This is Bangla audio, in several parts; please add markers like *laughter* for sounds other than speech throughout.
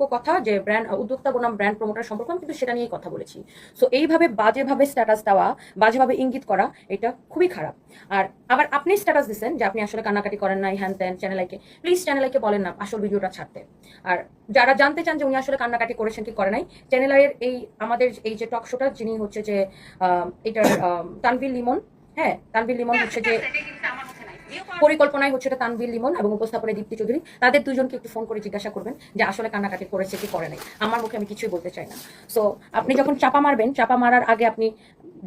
সম্পর্ক কথা যে ব্র্যান্ড উদ্যোক্তা বনাম ব্র্যান্ড প্রমোটার সম্পর্ক, আমি কিন্তু সেটা নিয়েই কথা বলেছি। সো এইভাবে বাজেভাবে স্ট্যাটাস দেওয়া, বাজেভাবে ইঙ্গিত করা, এটা খুবই খারাপ। আর আবার আপনি স্ট্যাটাস দিচ্ছেন যে আপনি আসলে কান্নাকাটি করেন নাই, হ্যান ত্যান চ্যানেল আইকে প্লিজ চ্যানেল আইকে বলেন না, আসল ভিডিওটা ছাড়তে। আর যারা জানতে চান যে উনি আসলে কান্নাকাটি করেছেন কি করে নাই চ্যানেল আইয়ের এই আমাদের এই যে টক শোটা যিনি হচ্ছে যে এটার তানভীর লিমন হ্যাঁ তানভীর লিমন হচ্ছে যে পরিকল্পনায় হচ্ছে এটা তানভীর লিমন এবং উপস্থাপনে দীপ্তি চৌধুরী। তাদের দুজনকে একটু ফোন করে জিজ্ঞাসা করবেন যে আসলে কান্নাকাটি করেছে কি করে নাই। আমার মুখে আমি কিছুই বলতে চাই না। সো আপনি যখন চাপা মারবেন, চাপা মারার আগে আপনি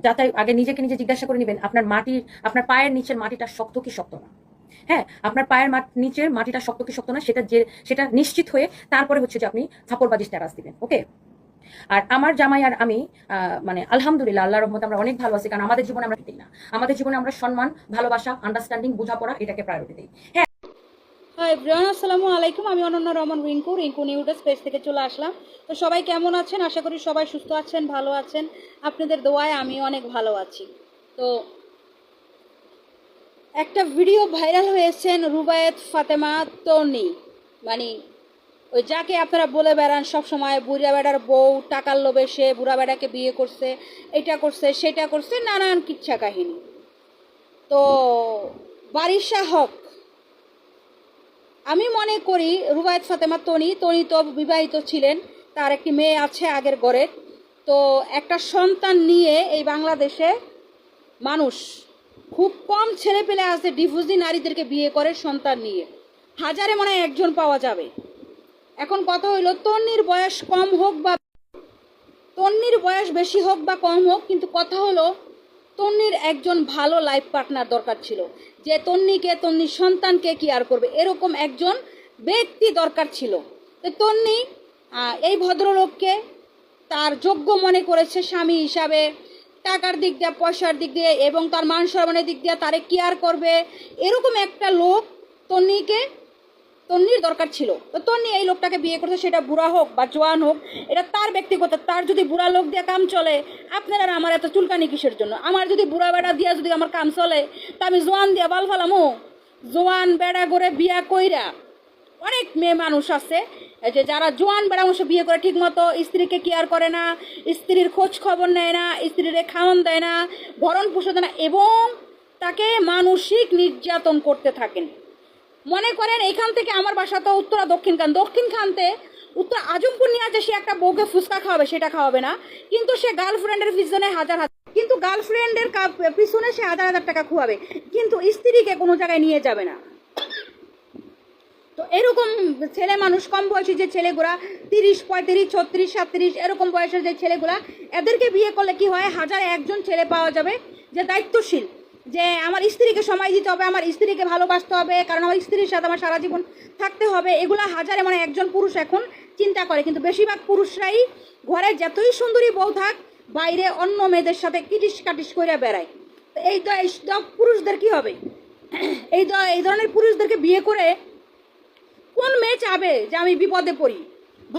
যাতে আগে নিজেকে নিজে জিজ্ঞাসা করে নেবেন, আপনার মাটির আপনার পায়ের নিচের মাটিটা শক্ত কি শক্ত না? হ্যাঁ আপনার পায়ের মাট, নিচের মাটিটা শক্ত কি শক্ত না? সেটা যে, সেটা নিশ্চিত হয়ে তারপরে হচ্ছে যে আপনি থাপড়বাজি স্ট্যাটাস দিবেন ওকে আর আমার জামাই আর আমি মানে আলহামদুলিল্লাহ আল্লাহ রহমতে আমরা অনেক ভালো আছি, কারণ আমাদের জীবনে আমরা না। আমাদের জীবনে আমরা সম্মান, ভালোবাসা আন্ডারস্ট্যান্ডিং বোঝাপড়া, এটাকে প্রায়োরিটি দিই। হ্যাঁ। হাই ব্রিয়ান আসসালামু আলাইকুম। আমি অনন্য রমন রিঙ্কু রিঙ্কু নিউডেস পেজ থেকে চলে আসলাম। তো সবাই কেমন আছেন? আশা করি সবাই সুস্থ আছেন, ভালো আছেন। আপনাদের দোয়ায় আমি অনেক ভালো আছি। তো একটা ভিডিও ভাইরাল হয়েছেন রুবায়েত ফাতেমা তনি মানে ওই যাকে আপনারা বলে বেড়ান সব সময় বুড়া বেড়ার বউ, টাকার লোভে সে বুড়া বেড়াকে বিয়ে করছে, এটা করছে, সেটা করছে, নানান কিচ্ছা কাহিনী। তো বারিশা হক, আমি মনে করি রুবায়ত ফাতেমা তনি তনি তো বিবাহিত ছিলেন, তার একটি মেয়ে আছে আগের ঘরে। তো একটা সন্তান নিয়ে এই বাংলাদেশে মানুষ খুব কম ছেলে পেলে আছে ডিভোর্সি নারীদেরকে বিয়ে করে সন্তান নিয়ে। হাজারে মনে হয় একজন পাওয়া যাবে। এখন কথা হইল? তন্নির বয়স কম হোক বা তন্নির বয়স বেশি হোক বা কম হোক, কিন্তু কথা হলো তন্নির একজন ভালো লাইফ পার্টনার দরকার ছিল। যে তন্নিকে, তন্নির সন্তানকে কেয়ার করবে, এরকম একজন ব্যক্তি দরকার ছিল। তো তন্নি এই ভদ্রলোককে তার যোগ্য মনে করেছে স্বামী হিসাবে। টাকার দিক দিয়ে, পয়সার দিক দিয়ে এবং তার মান সম্মানের দিক দিয়ে তারে কেয়ার করবে। এরকম একটা লোক তন্নিকে তন্নির দরকার ছিল। তো তন্নি এই লোকটাকে বিয়ে করছে, সেটা বুড়া হোক বা জোয়ান হোক, এটা তার ব্যক্তিগত, তার যদি বুড়া লোক দিয়ে কাম চলে, আপনারা আমার এত চুলকানি কিসের জন্য? আমার যদি বুড়া বেড়া দিয়া যদি আমার কাম চলে, তা আমি জোয়ান দিয়া বাল ফালামো জোয়ান বেড়া করে বিয়া কইরা অনেক মেয়ে মানুষ আছে যে যারা জোয়ান বেড়া মানুষ বিয়ে করে ঠিক মতো স্ত্রীকে কেয়ার করে না, স্ত্রীর খোঁজ খবর নেয় না, স্ত্রীর খাওয়ান দেয় না, ভরণ পোষণ দেয় না, এবং তাকে মানসিক নির্যাতন করতে থাকেন। মনে করেন এখান থেকে আমার বাসা তো উত্তরা দক্ষিণ খান। দক্ষিণ খানতে উত্তর আজমপুর নিয়ে আছে, সে একটা বউকে ফুচকা খাওয়াবে, সেটা খাওয়াবে না। কিন্তু সে গার্লফ্রেন্ডের পিছনে হাজার হাজার কিন্তু গার্লফ্রেন্ডের পিছনে সে হাজার হাজার টাকা খুয়াবে। কিন্তু স্ত্রীকে কোনো জায়গায় নিয়ে যাবে না। তো এরকম ছেলে মানুষ, কম বয়সী যে ছেলেগুলা, তিরিশ, পঁয়ত্রিশ, ছত্রিশ সাতত্রিশ এরকম বয়সের যে ছেলেগুলা, এদেরকে বিয়ে করলে কি হয়? হাজার একজন ছেলে পাওয়া যাবে যে দায়িত্বশীল। যে আমার স্ত্রীকে সময় দিতে হবে, আমার স্ত্রীকে ভালোবাসতে হবে, কারণ আমার স্ত্রীর সাথে আমার সারা জীবন থাকতে হবে। এগুলো হাজারে মানে একজন পুরুষ এখন চিন্তা করে, কিন্তু বেশিরভাগ পুরুষরাই ঘরে যতই সুন্দরী বউ থাক, বাইরে অন্য মেয়েদের সাথে কিটিস কাটিস করে বেড়ায়। তো এই তো এই পুরুষদের কি হবে? এই তো এই ধরনের পুরুষদেরকে বিয়ে করে কোন মেয়ে চাবে যে আমি বিপদে পড়ি?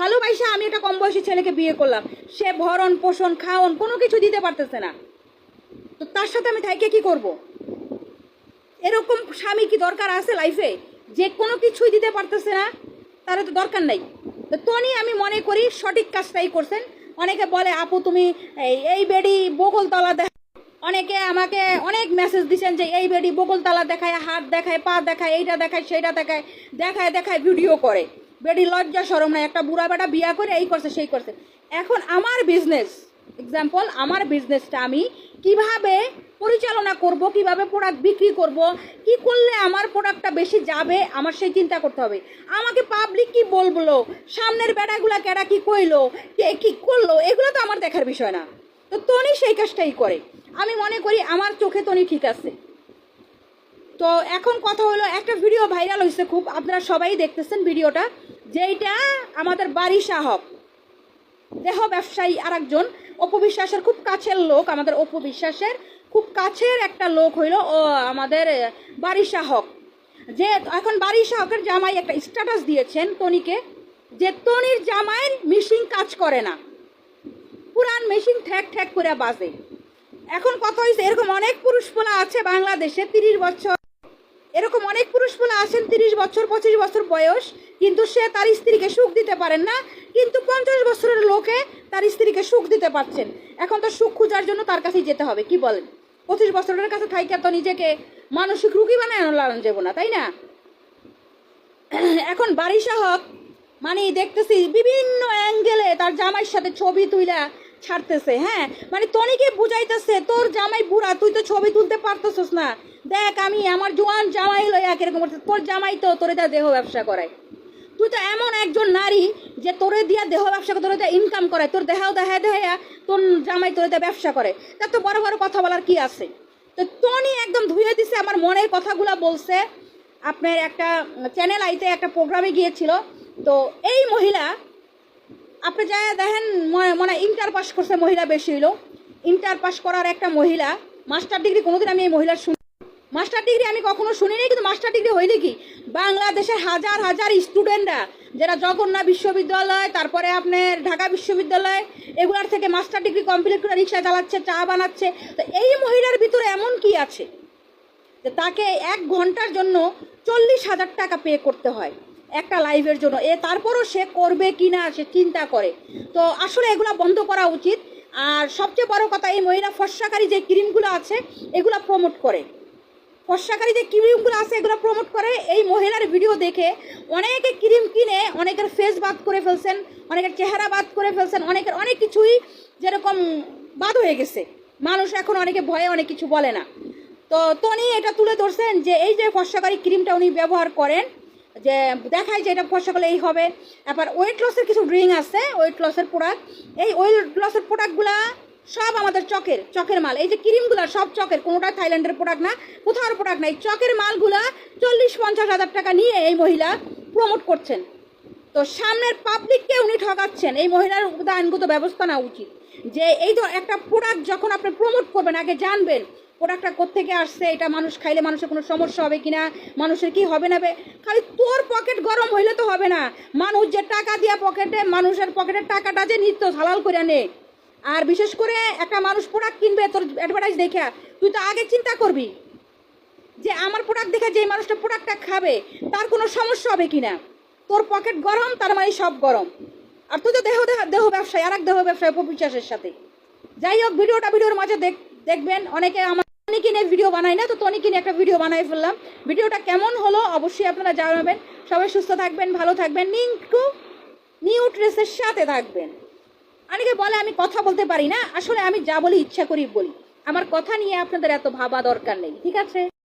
ভালোবাসা, আমি একটা কম বয়সী ছেলেকে বিয়ে করলাম। সে ভরণ পোষণ খাওয়ন কোনো কিছু দিতে পারতেছে না। তো তার সাথে আমি থাইকে কি করব? এরকম স্বামী কি দরকার আছে লাইফে? যে কোনো কিছুই দিতে পারতেছে না, তার তো দরকার নাই। তো তনি আমি মনে করি সঠিক কাজটাই করছেন। অনেকে বলে, আপু, তুমি এই বেডি বগলতলা দেখ অনেকে আমাকে অনেক মেসেজ দিচ্ছেন যে, এই বেডি বগলতলা দেখায়, হাত দেখায়, পা দেখায়, এইটা দেখায়, সেইটা দেখায় দেখায় দেখায় ভিডিও করে। বেডি লজ্জা সরম নাই, একটা বুড়া বেটা বিয়া করে এই করছে, সেই করছে। এখন আমার বিজনেস এক্সাম্পল আমার বিজনেসটা আমি কীভাবে পরিচালনা করব, কীভাবে প্রোডাক্ট বিক্রি করব, কি করলে আমার প্রোডাক্টটা বেশি যাবে, আমার সেই চিন্তা করতে হবে। আমাকে পাবলিক কি বলবলো সামনের বেড়াগুলা কেডা কি কইলো? কে কি করল? এগুলো তো আমার দেখার বিষয় না। তো তনি সেই কাজটাই করে। আমি মনে করি আমার চোখে তনি ঠিক আছে। তো এখন কথা হলো, একটা ভিডিও ভাইরাল হয়েছে খুব। আপনারা সবাই দেখতেছেন ভিডিওটা যেইটা আমাদের বাড়ি সাহক। দেহ ব্যবসায়ী আরেকজন। অপবিশ্বাসের খুব কাছের লোক, আমাদের অপবিশ্বাসের খুব কাছের একটা লোক হইল আমাদের বাড়ি সাহক যে, এখন বাড়ি সাহকের জামাই একটা স্ট্যাটাস দিয়েছেন তনিকে, যে তনির জামাইয়ের মিশিং কাজ করে না। পুরান মেশিন ঠ্যাক ঠ্যাক করে বাজে। এখন কথা হয়েছে এরকম অনেক পুরুষ পোলা আছে বাংলাদেশে, তিরিশ বছর। এরকম অনেক পুরুষ বলে আছেন, তিরিশ বছর, পঁচিশ বছর বয়স। কিন্তু সে তার স্ত্রীকে সুখ দিতে পারেন না, কিন্তু পঞ্চাশ বছরের লোকে তার স্ত্রীকে সুখ দিতে পারছেন। এখন তো সুখ খোঁজার জন্য তার কাছেই যেতে হবে, কি বলেন? পঁচিশ বছরের কাছে থাইকা তো নিজেকে মানসিক রুগী বানায় লালন যাব না, তাই না? *clears throat* এখন বারিশা হক মানে দেখতেছি বিভিন্ন অ্যাঙ্গেলে তার জামাইয়ের সাথে ছবি তুইলা ছাড়তেছে হ্যাঁ? মানে তনিকে বুঝাইতেছে, তোর জামাই বুড়া, তুই তো ছবি তুলতে পারতেছিস না। দেখ আমি আমার জোয়ান জামাই লইয়া কীরকম করতে তোর জামাই তো তোরে দা দেহ ব্যবসা করায়। তুই তো এমন একজন নারী যে তোরে দিয়া দেহ ব্যবসা করে তোরে ইনকাম করে, তোর দেহাও দেখা দেখা তোর জামাই তোরে ব্যবসা করে। তার তো বড় বড় কথা বলার কি আছে? তো টনি একদম ধুয়ে দিছে, আমার মনের কথাগুলা বলছে। আপনার একটা চ্যানেল আইতে একটা প্রোগ্রামে গিয়েছিল। তো এই মহিলা, আপনি যা দেখেন মানে ইন্টার পাস করছে মহিলা বেশি হইল। ইন্টার পাস করার একটা মহিলা মাস্টার ডিগ্রি কোনোদিন আমি এই মহিলার শুনি মাস্টার ডিগ্রি আমি কখনো শুনিনি, কিন্তু মাস্টার ডিগ্রি হইলে কি? বাংলাদেশের হাজার হাজার স্টুডেন্টরা যারা জগন্নাথ বিশ্ববিদ্যালয়, তারপরে আপনার ঢাকা বিশ্ববিদ্যালয়, এগুলার থেকে মাস্টার ডিগ্রি কমপ্লিট করে রিক্সা চালাচ্ছে, চা বানাচ্ছে। তো এই মহিলার ভিতরে এমন কি আছে? যে তাকে এক ঘণ্টার জন্য চল্লিশ হাজার টাকা পে করতে হয় একটা লাইভের জন্য। এ তারপরও সে করবে কি না, সে চিন্তা করে। তো আসলে এগুলো বন্ধ করা উচিত। আর সবচেয়ে বড় কথা, এই মহিলা ফর্সাকারী যে ক্রিমগুলো আছে, এগুলো প্রমোট করে। ফর্সাকারী যে ক্রিমগুলো আছে, এগুলো প্রমোট করে। এই মহিলার ভিডিও দেখে অনেকে ক্রিম কিনে, অনেকের ফেস বাদ করে ফেলছেন, অনেকের চেহারা বাদ করে ফেলছেন, অনেকের অনেক কিছুই যেরকম বাদ হয়ে গেছে। মানুষ এখন অনেকে ভয়ে অনেক কিছু বলে না। তো তনি এটা তুলে ধরছেন যে এই যে ফর্সাকারী ক্রিমটা উনি ব্যবহার করেন, যে দেখায় যে এটা ফর্সা করলে এই হবে। এবার ওয়েট লসের কিছু ড্রিঙ্ক আছে ওয়েট লসের প্রোডাক্ট এই ওয়েট লসের প্রোডাক্টগুলা সব আমাদের চকের চকের মাল। এই যে ক্রিমগুলো সব চকের কোনোটা থাইল্যান্ডের প্রোডাক্ট না, কোথাও প্রোডাক্ট নাই। চকের মালগুলা চল্লিশ পঞ্চাশ হাজার টাকা নিয়ে এই মহিলা প্রমোট করছেন। তো সামনের পাবলিককে উনি ঠকাচ্ছেন। এই মহিলার আইনগত ব্যবস্থা নেওয়া উচিত। যে এই তো একটা প্রোডাক্ট যখন আপনি প্রমোট করবেন, আগে জানবেন প্রোডাক্টটা কোথেকে আসছে, এটা মানুষ খাইলে মানুষের কোনো সমস্যা হবে কিনা, মানুষের কি হবে না? খালি তোর পকেট গরম হইলে তো হবে না। মানুষ যে টাকা দিয়া পকেটে মানুষের পকেটের টাকাটা যে নিত্য হালাল করে নে আর বিশেষ করে একটা মানুষ প্রোডাক্ট কিনবে, তোর অ্যাডভার্টাইজ দেখে তুই তো আগে চিন্তা করবি যে আমার প্রোডাক্ট দেখে যে মানুষটা প্রোডাক্টটা খাবে, তার কোনো সমস্যা হবে কি না তোর পকেট গরম, তার মানে সব গরম। আর তুই তো দেহ দেহ ব্যবসায় আর এক দেহ ব্যবসায় অপবিশ্বাসের সাথে। যাই হোক, ভিডিওটা, ভিডিওর মাঝে দেখ, দেখবেন, অনেকে আমার তনিকে নিয়ে ভিডিও বানাই না, তো তনিকে নিয়ে একটা ভিডিও বানাই ফেললাম। ভিডিওটা কেমন হলো অবশ্যই আপনারা জানাবেন। সবাই সুস্থ থাকবেন, ভালো থাকবেন নিউ নিউ ড্রেসের সাথে থাকবেন। অনেকে বলে, আমি কথা বলতে পারি না। আসলে আমি যা বলি, ইচ্ছা করি বলি। আমার কথা নিয়ে আপনাদের এত ভাবা দরকার নেই, ঠিক আছে?